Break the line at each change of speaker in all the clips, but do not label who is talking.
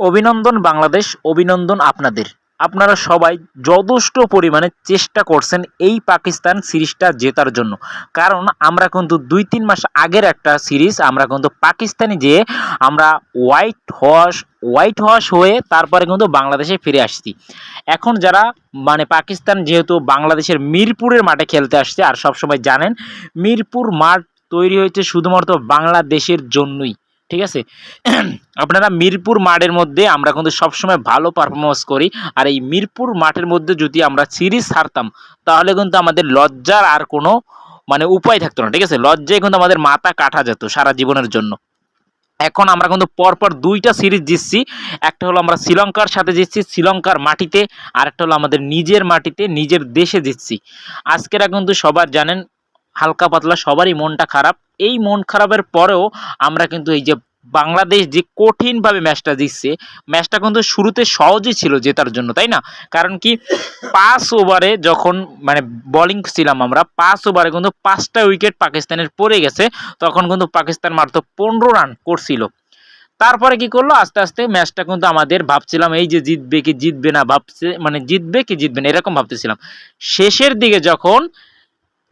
অভিনন্দন বাংলাদেশ, অভিনন্দন আপনাদের। আপনারা সবাই যথেষ্ট পরিমাণে চেষ্টা করছেন এই পাকিস্তান সিরিজটা জেতার জন্য। কারণ আমরা কিন্তু দুই তিন মাস আগের একটা সিরিজ, আমরা কিন্তু পাকিস্তানে যেয়ে আমরা হোয়াইট হওয়াশ হোয়াইট হওয়াশ হয়ে তারপরে কিন্তু বাংলাদেশে ফিরে আসছি। এখন যারা মানে পাকিস্তান যেহেতু বাংলাদেশের মিরপুরের মাঠে খেলতে আসছে, আর সবসময় জানেন, মিরপুর মাঠ তৈরি হয়েছে শুধুমাত্র বাংলাদেশের জন্যই। ঠিক আছে? আপনারা মিরপুর মাঠের মধ্যে আমরা কিন্তু সবসময় ভালো পারফরমেন্স করি। আর এই মিরপুর মাঠের মধ্যে যদি আমরা সিরিজ হারতাম, তাহলে কিন্তু আমাদের লজ্জার আর কোনো মানে উপায় থাকতো না, ঠিক আছে? লজ্জায় কিন্তু আমাদের মাথা কাটা যেত সারা জীবনের জন্য। এখন আমরা কিন্তু পরপর দুইটা সিরিজ জিতছি। একটা হলো আমরা শ্রীলঙ্কার সাথে জিতছি, শ্রীলঙ্কার মাটিতে। আর একটা হলো আমাদের নিজের মাটিতে, নিজের দেশে জিতছি। আজকেরা কিন্তু সবার জানেন হালকা পাতলা, সবারই মনটা খারাপ। এই মন খারাপের পরেও আমরা কিন্তু এই যে বাংলাদেশ যে কঠিনভাবে ম্যাচটা জিতছে ম্যাচটা কিন্তু শুরুতে সহজই ছিল জেতার জন্য, তাই না? কারণ কি, পাঁচ ওভারে যখন মানে বোলিং ছিলাম আমরা, পাঁচ ওভারে কিন্তু পাঁচটা উইকেট পাকিস্তানের পড়ে গেছে, তখন কিন্তু পাকিস্তান মাত্র পনেরো রান করছিল। তারপরে কি করল? আস্তে আস্তে ম্যাচটা কিন্তু আমাদের ভাবছিলাম, এই যে জিতবে কি জিতবে না, ভাবছে মানে জিতবে কি জিতবে না, এরকম ভাবতেছিলাম। শেষের দিকে যখন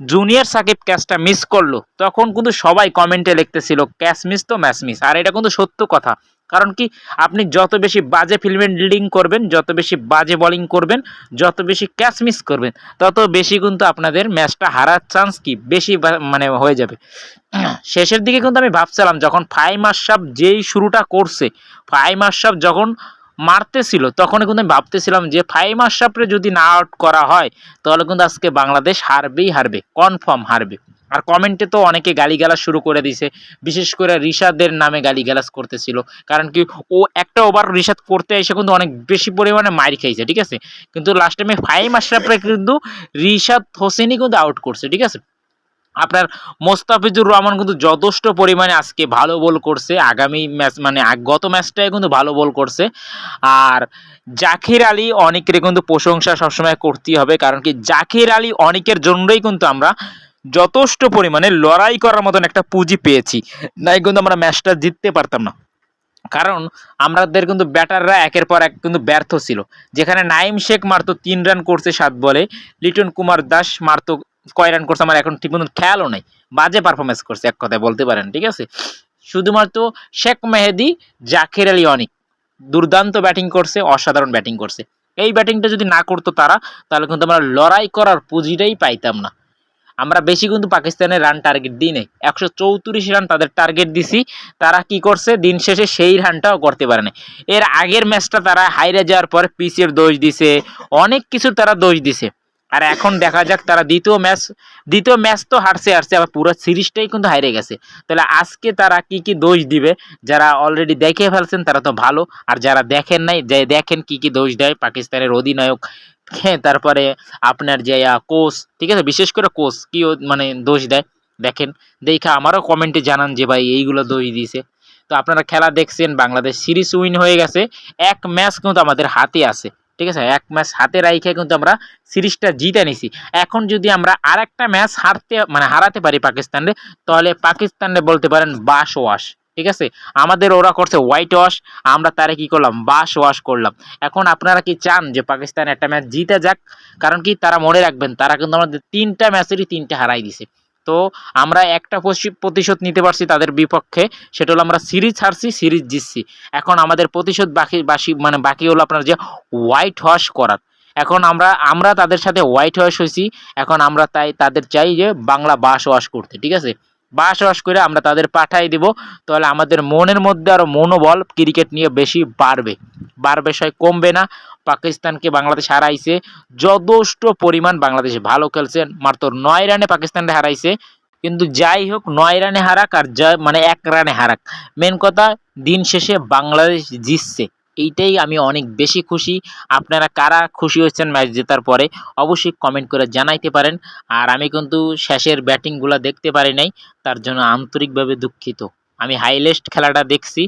জুনিয়র সাকিব ক্যাচটা মিস করল। তখন কিন্তু সবাই কমেন্টে লিখতেছিল ক্যাচ মিস তো ম্যাচ মিস আর এটা কিন্তু সত্য কথা। কারণ কি, আপনি যত বেশি বাজে ফিল্ডিং করবেন, যত বেশি বাজে বোলিং করবেন, যত বেশি ক্যাচ মিস করবেন, তত বেশি কিন্তু আপনাদের ম্যাচটা হারার চান্স কি? বেশি মানে হয়ে যাবে। শেষের দিকে কিন্তু আমি ভাবছিলাম, যখন ফাইম আশরাফ যেই শুরুটা করছে, ফাইম আশরাফ যখন মারতেছিল তখন কিন্তু আমি ভাবতেছিলাম যে ফাইম আশরাফরে যদি না আউট করা হয়, তাহলে কিন্তু আজকে বাংলাদেশ হারবেই হারবে, কনফার্ম হারবে। আর কমেন্টে তো অনেকে গালিগালাজ শুরু করে দিছে বিশেষ করে রিশাদের নামে গালিগালাজ করতেছিল, কারণ কি ও একটা ওভার রিশাদ করতে এসে কিন্তু অনেক বেশি পরিমাণে মার খাইছে, ঠিক আছে? কিন্তু লাস্ট টাইমে ফাইম আশরাফরে কিন্তু রিশাদ হোসেনই কিন্তু আউট করছে, ঠিক আছে? আপনার মোস্তাফিজুর রহমান কিন্তু যথেষ্ট পরিমাণে আজকে ভালো বল করছে। আগামী ম্যাচ মানে গত ম্যাচটায় কিন্তু ভালো বল করছে। আর জাকির আলী অনেকের কিন্তু প্রশংসা সবসময় করতেই হবে, কারণ কি জাকির আলী অনেকের জন্যই কিন্তু আমরা যথেষ্ট পরিমাণে লড়াই করার মতন একটা পুঁজি পেয়েছি। নাই কিন্তু আমরা ম্যাচটা জিততে পারতাম না। কারণ আমাদের কিন্তু ব্যাটাররা একের পর এক কিন্তু ব্যর্থ ছিল। যেখানে নাইম শেখ মারতো তিন রান করছে সাত বলে, লিটন কুমার দাস মারতো কয় রান করছে, আমার এখন ঠিক মতন খেয়ালও নেই। বাজে পারফরমেন্স করছে, এক কথায় বলতে পারেন, ঠিক আছে? শুধুমাত্র শেখ মেহেদি, জাকির আলী অনিক। দুর্দান্ত ব্যাটিং করছে, অসাধারণ ব্যাটিং করছে। এই ব্যাটিংটা যদি না করতো তারা, তাহলে কিন্তু আমরা লড়াই করার পুঁজিটাই পাইতাম না। আমরা বেশি কিন্তু পাকিস্তানের রান টার্গেট দিই নাই। একশো চৌত্রিশ রান তাদের টার্গেট দিছি। তারা কি করছে? দিন শেষে সেই রানটাও করতে পারে না এর আগের ম্যাচটা তারা হাইরে যাওয়ার পর পিচের দোষ দিছে, অনেক কিছু তারা দোষ দিছে। আর এখন দেখা যাক তারা দ্বিতীয় ম্যাচ দ্বিতীয় ম্যাচ তো হারছে হারছে, আবার পুরো সিরিজটাই কিন্তু হাইরে গেছে। তাহলে আজকে তারা কি কি দোষ দিবে? যারা অলরেডি দেখে ফেলছেন তারা তো ভালো, আর যারা দেখেন নাই, যে দেখেন কি কি দোষ দেয় পাকিস্তানের অধিনায়ক হ্যাঁ তারপরে আপনার যে কোচ ঠিক আছে? বিশেষ করে কোচ কি মানে দোষ দেয়? দেখেন, দেখা আমারও কমেন্টে জানান যে, ভাই, এইগুলো দোষ দিয়েছে। তো আপনারা খেলা দেখছেন, বাংলাদেশ সিরিজ উইন হয়ে গেছে, এক ম্যাচ কিন্তু আমাদের হাতে আছে। ঠিক আছে? এক ম্যাচ হাতে রাইখে কিন্তু আমরা সিরিজটা জিতে নিছি। এখন যদি আমরা আর একটা ম্যাচ হারতে মানে হারাতে পারি পাকিস্তানে তাহলে পাকিস্তানে বলতে পারেন বাস ওয়াশ। ঠিক আছে? আমাদের ওরা করছে হোয়াইট ওয়াশ আমরা তারে কি করলাম? বাস ওয়াশ করলাম। এখন আপনারা কি চান যে পাকিস্তান একটা ম্যাচ জিতে যাক? কারণ কি তারা মনে রাখবেন, তারা কিন্তু আমাদের তিনটা ম্যাচেরই তিনটা হারাই দিছে। তো আমরা একটা প্রতিশোধ নিতে পারছি তাদের বিপক্ষে, সেটা হলো আমরা সিরিজ হারছি, সিরিজ জিতছি। এখন আমাদের প্রতিশোধ বাকি বাসি মানে বাকি হলো আপনার যে হোয়াইট ওয়াশ করার। এখন আমরা আমরা তাদের সাথে হোয়াইট ওয়াশ হয়েছি, এখন আমরা তাই তাদের চাই যে বাংলা বাস ওয়াশ করতে, ঠিক আছে? বাস ওয়াশ করে আমরা তাদের পাঠাই দিব। তাহলে আমাদের মনের মধ্যে আরও মনোবল ক্রিকেট নিয়ে বেশি বাড়বে। বাড়বে সয় কমবে না। পাকিস্তানকে বাংলাদেশ হারাইছে। যথেষ্ট পরিমাণ বাংলাদেশ ভালো খেলছে। মাত্র নয় রানে পাকিস্তানকে হারাইছে। কিন্তু যাই হোক, নয় রানে হারাক আর মানে এক রানে হারাক। মেন কথা, দিন শেষে বাংলাদেশ জিতছে। এইটাই আমি অনেক বেশি খুশি। আপনারা কারা খুশি হয়েছেন ম্যাচ জেতার পরে, অবশ্যই কমেন্ট করে জানাইতে পারেন। আর আমি কিন্তু শেষের ব্যাটিংগুলো দেখতে পারি নাই, তার জন্য আন্তরিকভাবে দুঃখিত। আমি হাইলেস্ট খেলাটা দেখছি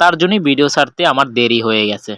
তার জন্যই ভিডিও ছাড়তে আমার দেরি হয়ে গেছে।